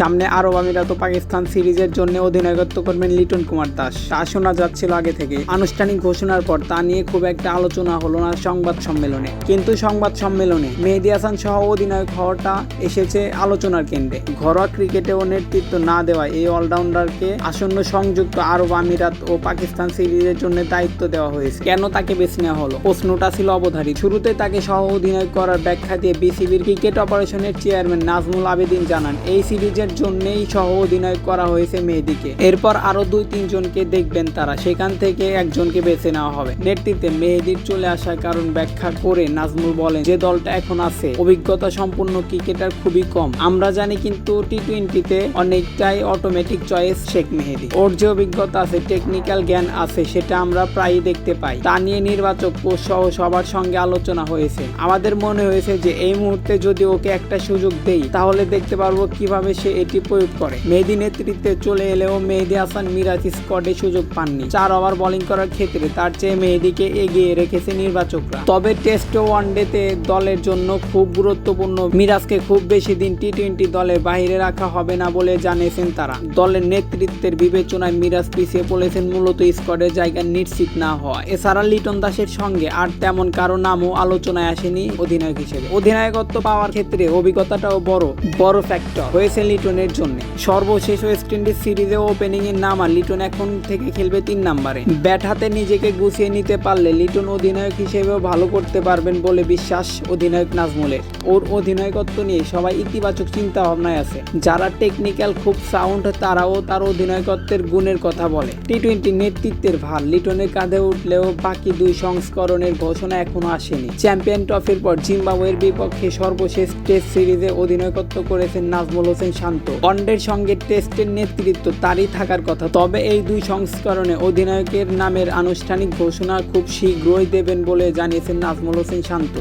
সামনে আরব আমিরাত ও পাকিস্তান সিরিজের জন্য অধিনায়কত্ব করবেন লিটন কুমার দাস। তা শোনা যাচ্ছিল আগে থেকে। আনুষ্ঠানিক ঘোষণার পর তা নিয়ে খুব একটা আলোচনা হলো না সংবাদ সম্মেলনে। কিন্তু সংবাদ সম্মেলনে মেহেদি হাসান সহ অধিনায়ক হওয়াটা এসেছে আলোচনার কেন্দ্রে। ঘরোয়া ক্রিকেটেও নেতৃত্ব না দেওয়া এই অলরাউন্ডারকে আসন্ন সংযুক্ত আরব আমিরাত ও পাকিস্তান সিরিজের জন্য দায়িত্ব দেওয়া হয়েছে। কেন তাকে বেছে নেওয়া হলো? প্রশ্নটা ছিল অবধারিত শুরুতে তাকে সহ অধিনায়ক করার ব্যাখ্যা দিয়ে বিসিবির ক্রিকেট অপারেশনের চেয়ারম্যান নাজমুল আবেদিন জানান, এই সিরিজের জন্যই সহ অধিনায়ক করা হয়েছে মেহেদিকে এরপর আরও দুই তিনজনকে দেখবেন তারা। সেখান থেকে একজনকে বেছে নেওয়া হবে। নেতৃত্বে মেহেদির চলে আসার কারণ ব্যাখ্যা করে নাজমুল বলেন, যে দলটা এখন আছে, অভিজ্ঞতা সম্পন্ন ক্রিকেটার খুবই কম। আমরা জানি কিন্তু টি টোয়েন্টিতে অনেকটাই অটোমেটিক চয়েস শেখ মেহেদি। ওর যে অভিজ্ঞতা আছে টেকনিক্যাল জ্ঞান আছে, সেটা আমরা প্রায়ই দেখতে পাই। তা নিয়ে নির্বাচক কোচ সহ সবার সঙ্গে আলোচনা হয়েছে। আমাদের মনে হয়েছে যে, এই মুহূর্তে যদি ওকে একটা সুযোগ দেই, তাহলে দেখতে পারব কীভাবে সে এটি প্রয়োগ করে। মেহেদি নেতৃত্বে চলে এলেও মেহেদি হাসান মিরাজ স্কোয়াডে সুযোগ পাননি। চার ওভার বোলিং করার ক্ষেত্রে তার চেয়ে মেহেদিকে এগিয়ে রেখেছে নির্বাচকরা। তবে টেস্ট ও ওয়ানডেতে দলের জন্য খুব গুরুত্বপূর্ণ মিরাজকে খুব বেশি দিন টি টোয়েন্টি দলের বাইরে রাখা হবে না বলে জানিয়েছেন তারা। দলের নেতৃত্বের বিবেচনায় মিরাজ পিছিয়ে পড়েছেন মূলত স্কোয়াডের জায়গা নিশ্চিত না হওয়া এছাড়া লিটন দাসের সঙ্গে আর তেমন কারও নামও আলোচনায় আসেনি অধিনায়ক হিসেবে। অধিনায়কত্ব পাওয়ার ক্ষেত্রে অভিজ্ঞতাটাও বড় বড় ফ্যাক্টর হয়েছে লিটনের জন্য। সর্বশেষ ওয়েস্ট ইন্ডিজ সিরিজে ওপেনিং এর নাম লিটন এখন থেকে খেলবে তিন নম্বরে। ব্যাট হাতে নিজেকে গুছিয়ে নিতে পারলে লিটন অধিনায়ক হিসেবেও ভালো করতে পারবেন বলে বিশ্বাস অধিনায়ক নাজমুলের। ওর অধিনায়কত্ব নিয়ে সবাই ইতিবাচক চিন্তা ভাবনায় আছে। যারা টেকনিক্যাল খুব সাউন্ড তারাও তার অধিনায়কত্বের গুণের কথা বলে। টি টোয়েন্টি নেতৃত্বের ভার লিটনের কাঁধে উঠলেও বাকি দুই সংস্করণের ঘোষণা এখনও আসেনি। চ্যাম্পিয়ন ট্রফির পর জিম্বাবুয়ের বিপক্ষে সর্বশেষ টেস্ট সিরিজে অধিনায়কত্ব করেছেন নাজমুল হোসেন শান্ত ওয়ানডের সঙ্গে টেস্টের নেতৃত্ব তারই থাকার কথা। তবে এই দুই সংস্করণে অধিনায়কের নামের আনুষ্ঠানিক ঘোষণা খুব শীঘ্রই দেবেন বলে জানিয়েছেন নাজমুল হোসেন শান্ত।